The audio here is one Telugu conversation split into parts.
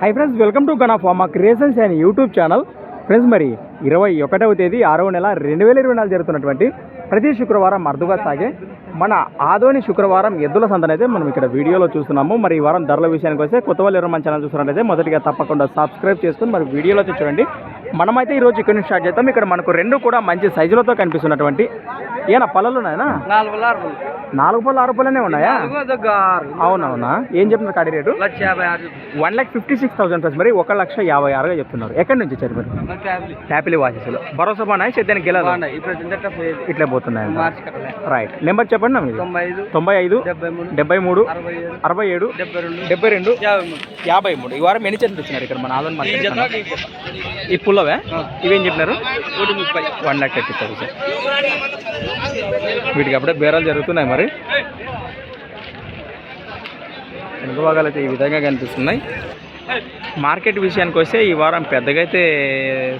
High friends welcome to Gana pharma creations and YouTube channel friends మరి ఇరవై ఒకటవ తేదీ ఆరవ నెల రెండు వేల ఇరవై నాలుగు జరుగుతున్నటువంటి ప్రతి శుక్రవారం అరుదుగా సాగే మన ఆదోని శుక్రవారం ఎద్దుల సంతనైతే మనం ఇక్కడ వీడియోలో చూస్తున్నాము. మరి ఈ వారం ధరల విషయానికి వస్తే కొత్త వాళ్ళు ఎవరు మన ఛానల్ చూస్తున్నట్లయితే మొదటిగా తప్పకుండా సబ్స్క్రైబ్ చేసుకుని మరి వీడియోలో చూడండి. మనమైతే ఈ రోజు ఇక్కడ నుంచి స్టార్ట్ చేద్దాం. ఇక్కడ మనకు రెండు కూడా మంచి సైజులతో కనిపిస్తున్నటువంటి ఏనా పళ్ళలు ఉన్నాయా. నాలుగు పళ్ళు ఆరు పళ్ళనే ఉన్నాయా? అవునవునా? ఏం చెప్తున్నారు కాడి rate? One lakh fifty six thousand plus మరి ఒక లక్ష యాభై ఆరుగా చెప్తున్నారు. ఎక్కడి నుంచి వచ్చారు మీరు? హ్యాపీలీ వాచెస్లో భరోసా బాగున్నాయి? గెలదు ఇంతట పోయేది ఇట్లా పోతున్నాయి రైట్ నెంబర్ చెప్పండి నా మీది తొంభై ఐదు డెబ్బై మూడు అరవై ఏడు డెబ్బై రెండు యాభై మూడు. ఈ వారం ఎన్ని చెట్లు వచ్చినారు ఇక్కడ మన ఆదోన్ మార్కెట్? ఈ పుల్లవే? ఇవేం చెప్పినారు? One lakh thirty thousand. వీటికి అప్పుడే బేరాలు జరుగుతున్నాయి మరి. వెనుక భాగాలు అయితే ఈ విధంగా కనిపిస్తున్నాయి. మార్కెట్ విషయానికి వస్తే ఈ వారం పెద్దగా అయితే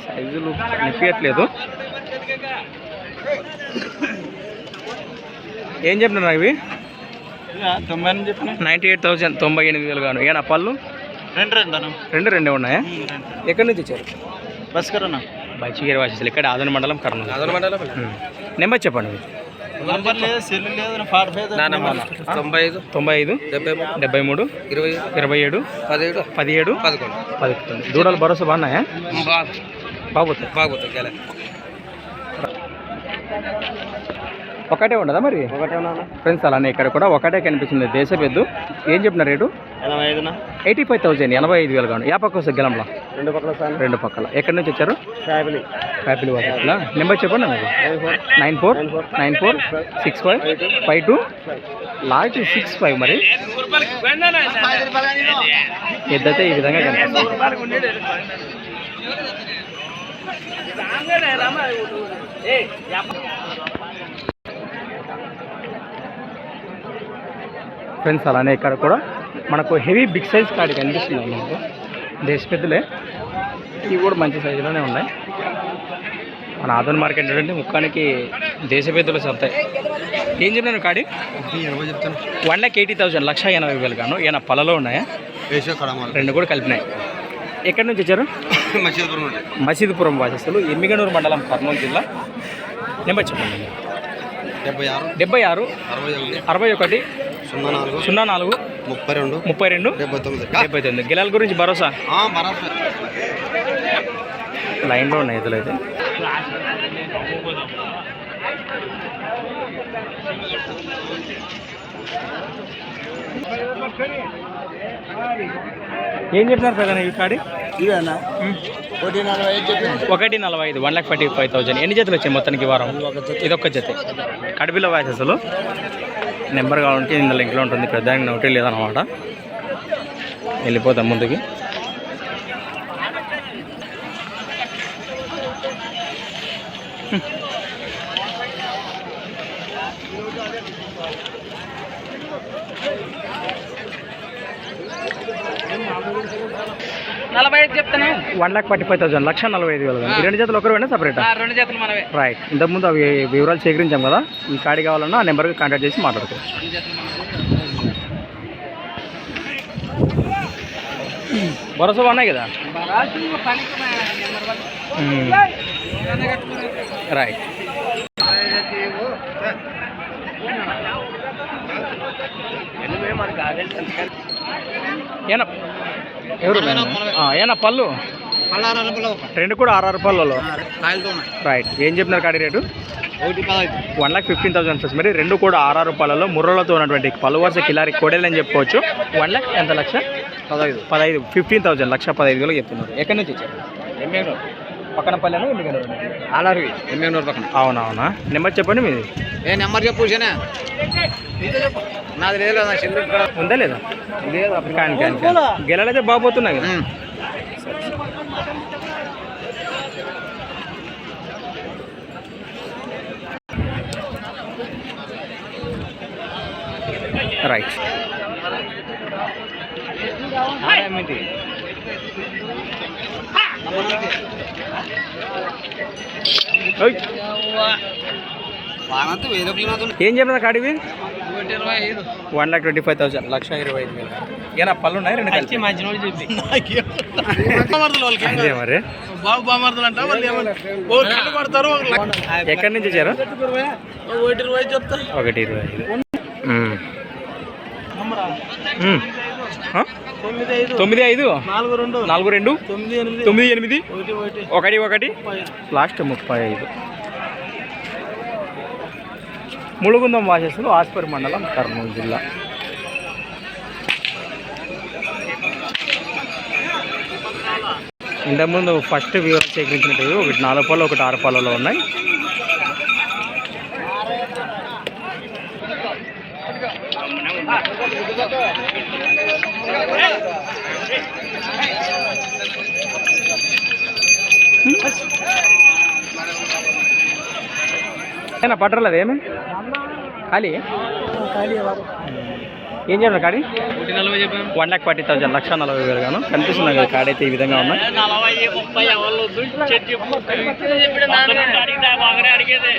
సైజులు నిప్పియట్లేదు. ఏం చెప్తున్నారు ఇవి తొంభై నైంటీ ఎయిట్ థౌసండ్ తొంభై ఎనిమిది వేలు గాను. ఏనా పళ్ళు? రెండు రెండు రెండు రెండే ఉన్నాయా? ఎక్కడి నుంచి వచ్చారు? బస్ కరన్నా బచ్చిగిరి వాసేసి ఇక్కడ ఆదోని మండలం కర్నూలు. అదన మండలం. నెంబర్ చెప్పండి. మీరు. నంబర్ లేదు సెల్ లేదు ఫార్టీ ఫైవ్ తొంభై ఐదు తొంభై ఐదు డెబ్బై మూడు డెబ్బై మూడు ఇరవై ఇరవై ఏడు పదిహేడు పదిహేడు పదకొండు. పదకొండు. దూడలు భరోసా బాగున్నాయా? బాగా బాగుతాయి. బాగుతుంది గెల ఒకటే ఉండదా మరి? ఒకటే ఫ్రెండ్స్ అలానే ఇక్కడ కూడా ఒకటే కనిపిస్తుంది. దేశ పెద్దు ఏం చెప్పిన రేటు? ఎనభై ఐదునా? ఎయిటీ ఫైవ్ థౌసండ్ ఎనభై ఐదు వేలు కాను. ఏ పక్క వస్తుంది గెలంలో. రెండు పక్కల సార్. రెండు పక్కల. ఎక్కడి నుంచి వచ్చారు? ఫ్యామిలీ. హ్యాపీలు వాటిలా నెంబర్ చెప్పండి మీరు nine four nine four. Six five five two. Last six five మరి. ఎద్దైతే ఈ విధంగా కనిపిస్తుంది. ఫ్రెండ్స్ అలానే ఇక్కడ కూడా మనకు హెవీ బిగ్ సైజ్ కాడి కనిపిస్తుంది మనకు దేశ పెద్దలే. ఇవి కూడా మంచి సైజులోనే ఉన్నాయి. మన ఆదోన్ మార్కెట్ ఏంటంటే ముఖానికి దేశ పెద్దలు సత్తాయి ఏం చెప్పినాను కాడి? చెప్తాను. వన్ ల్యాక్ ఎయిటీ థౌసండ్ లక్ష ఎనభై వేలు గాను ఏమైనా పొలలో ఉన్నాయా? రెండు కూడా కలిపినాయి. ఎక్కడి నుంచి వచ్చారు? మసీదుపురం మసీదుపురం వాసస్తులు ఎమ్మిగనూరు మండలం కర్నూలు జిల్లా. నెంబర్ చెప్పండి. డెబ్బై ఆరు డెబ్బై ఆరు అరవై ఒకటి సున్నా నాలుగు సున్నా నాలుగు ముప్పై రెండు. ముప్పై రెండు? డెబ్బై తొమ్మిది. డెబ్బై తొమ్మిది. గిలాల గురించి భరోసా? బరాబర్ లైన్లో ఉన్నాయి ఎదులైతే ఏం చెప్పినారు పెద్ద ఈ కాడి? ఇవేనా? ఒకటి నలభై ఐదు ఒకటి నలభై ఐదు one lakh forty five thousand ఎన్ని జతలు వచ్చాయి మొత్తానికి ఈ వారం? ఇదొక్క జత. కడిపిలో వాయిస్ అసలు నెంబర్ కావాలంటే ఇంత లింక్లో ఉంటుంది. పెద్ద నోటీ లేదనమాట. వెళ్ళిపోతాం ముందుకి. నలభై ఐదు చెప్తానే? One lakh forty five thousand లక్ష నలభై ఐదు వేలు ఈ రెండు జతలు ఒకరు అయినా సపరేట్ రెండు జతలు మనవే. రైట్ ఇంతకుముందు అవి వివరాలు సేకరించాం కదా. ఈ కాడి కావాలన్నా ఆ నెంబర్కి కాంటాక్ట్ చేసి మాట్లాడుకోవచ్చు. భరోసా ఉన్నాయి కదా? రైట్ ఏనా? ఎవరు? ఏనా పళ్ళు? రెండు కూడా ఆరు పళ్ళలో. కాయలతో ఉన్నాయి. రైట్. ఏం చెప్పినారు కాడి rate? One lakh fifteen thousand plus మరి రెండు కూడా ఆరు పళ్ళలో ముర్రలతో ఉన్నటువంటి పలు వరుస కిలారి కోడేలు అని చెప్పుకోవచ్చు. వన్ లాక్ ఎంత లక్ష? పదహైదు. పదహైదు. Fifteen thousand. లక్ష పదహైదు వేలు చెప్తున్నారు. ఎక్కడి నుంచి వచ్చారు? పక్కన పల్లెను ఎమ్మిగనూరు ఆలర్వి ఎమ్మెనూరు పక్కన. అవునవునా? నెంబర్ చెప్పండి మీది. ఏ నెంబర్ చెప్పు హుసేనా నాది లేదు నా చెల్లి ఇక్కడ. ఉందా లేదా? లేదు? కాని. గెలలైతే బాగుపోతున్నాయి కదా. రైట్. ఏం చెప్పిన కాడివి one lakh twenty five thousand. లక్ష ఇరవై ఐదు వేలు. ఏనా పళ్ళు ఉన్నాయి రెండు ఏం అదే మరి. బాబు బామర్దులు అంట వాళ్ళు కొడతారు ఒక లక్ష- ఎక్కడి నుంచి వచ్చారు? ఒకటి ఇరవై చెప్తా. ఒకటి ఇరవై ఐదు? తొమ్మిది ఐదు నాలుగు రెండు. తొమ్మిది ఎనిమిది. ఒకటి ఒకటి. లాస్ట్ ముప్పై ఐదు. ములుగుందం వాసస్సులు ఆస్పరి మండలం కర్నూలు జిల్లా. ఇంతకుముందు ఫస్ట్ వివరణ సేకరించినట్టు ఒకటి నాలుగు పళ్ళు ఒకటి ఆరు పళ్ళలో ఉన్నాయి. ఏనా పట్టలేదు ఏమి? ఖాళీ? ఏం చెప్పారు కాడి వన్ లాక్ ఫార్టీ థౌసండ్ లక్ష నలభై వేలు గాను. కనిపిస్తుంది కదా కాడ అయితే ఈ విధంగా ఉన్నాయి అడిగేది.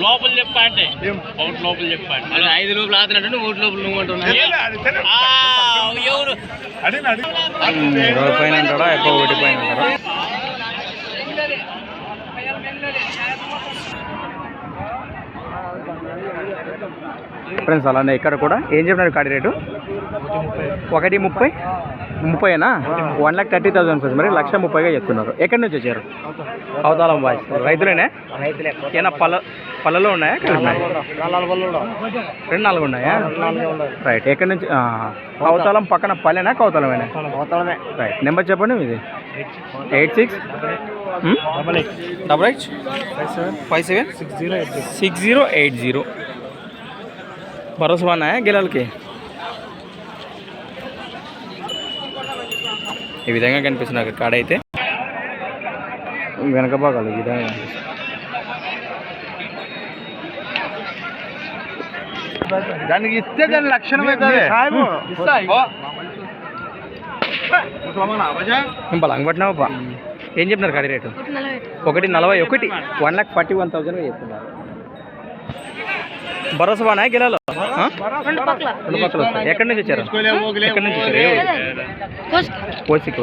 లోపల చెప్పండి ఒకటి లోపల చెప్పండి అది ఐదు లోపల ఆతున్నట్టు ఒకటి లోపల నువ్వు అంటున్నావు ఎవరు? ఉమ్, ఇరవై పైన అంటాడా? ఎక్కువ ఒకటి పైన అంటారా? ఫ్రెండ్స్ అలానే ఇక్కడ కూడా ఏం చెప్పినారు కాడి రేటు? ఒకటి ముప్పై. ముప్పైనా? One lakh thirty thousand friends మరి లక్ష ముప్పైగా చెప్తున్నారు. ఎక్కడి నుంచి వచ్చారు? అవతాలం బాయ్ రైతులేనే? ఏనా పళ్ళ పళ్ళలో ఉన్నాయా? రెండు నాలుగు ఉన్నాయా? రైట్. ఎక్కడి నుంచి? అవతాలం పక్కన పల్లెనా కౌతలమేనా? రైట్. నెంబర్ చెప్పండి మీది. Eight six? Double eight. Five seven. Six zero eight zero. భరోసా ఉన్నాయా గిలాలకి ఈ విధంగా కనిపిస్తుంది నాకు కాడ అయితే వెనక భాగాలు ఈ విధంగా కనిపిస్తుంది. దానికి ఇస్తే దాని లక్షణం బలంగా పట్టినావా ఏం చెప్పినారు కాడి రేటు? ఒకటి నలభై. ఒకటి వన్ లాక్ ఫార్టీ వన్ థౌసండ్గా చెప్తున్నారు. భరోసా బానా గిలాలో? ఎక్కడి నుంచి వచ్చారు? ఎక్కడి నుంచి వచ్చారు? కోసికి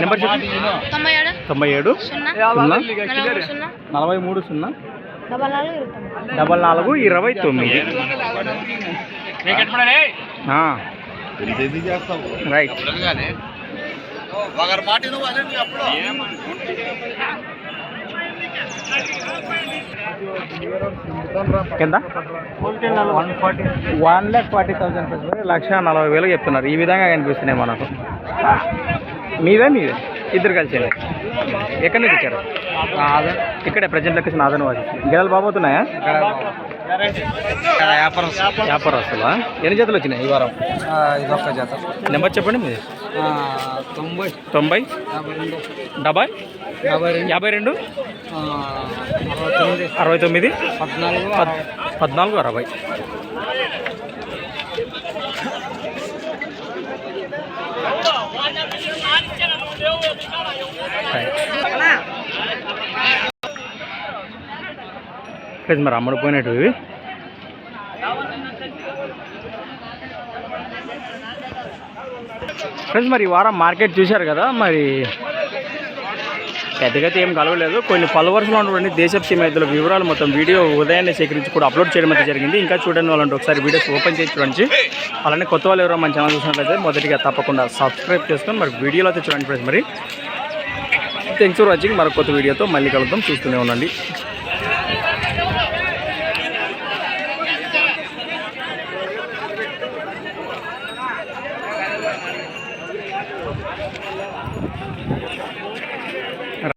నెంబర్ తొంభై ఏడు. సున్నా. నలభై మూడు సున్నా. డబల్ నాలుగు ఇరవై తొమ్మిది. రైట్ ఒకరి మాట కింద? వన్ ల్యాక్ ఫార్టీ థౌసండ్ లక్ష నలభై వేలు చెప్తున్నారు. ఈ విధంగా కనిపిస్తున్నాయి మనకు. మీవే మీవే? ఇద్దరు కలిసి ఎక్కడి నుంచి వచ్చారు? ఇక్కడే ప్రజెంట్ లొకేషన్ ఆదరణ వాసి గిరాలు బాబోతున్నాయా వ్యాపారస్తులా ఎన్ని జతలు వచ్చినాయి ఈ వారం? ఇదొక్క జత. నెంబర్ చెప్పండి మీది. తొంభై. తొంభై? డెబ్బై యాభై యాభై రెండు? అరవై తొమ్మిది. పద్నాలుగు పద్- పద్నాలుగు అరవై. ఫ్రెండ్స్ మరి అమ్మడు పోయినట్టు ఇవి. ఫ్రెండ్స్ మరి ఈ వారం మార్కెట్ చూశారు కదా మరి పెద్దగా ఏం కలవలేదు. కొన్ని ఫాలోవర్స్లో ఉన్నటువంటి దేశపు సీమైతుల వివరాలు మొత్తం వీడియో ఉదయాన్నే సేకరించి కూడా అప్లోడ్ చేయడం అయితే జరిగింది. ఇంకా చూడండి వాళ్ళంటే ఒకసారి వీడియోస్ ఓపెన్ చేసి చూడండి. అలానే కొత్త వాళ్ళు ఎవరో మన ఛానల్ చూసినట్లయితే మొదటిగా తప్పకుండా సబ్స్క్రైబ్ చేసుకొని మరి వీడియోలో అయితే చూడండి ఫ్రెండ్స్ మరి. థ్యాంక్స్ ఫర్ వాచింగ్ మరొక కొత్త వీడియోతో మళ్ళీ కలుద్దాం. చూస్తూనే ఉండండి.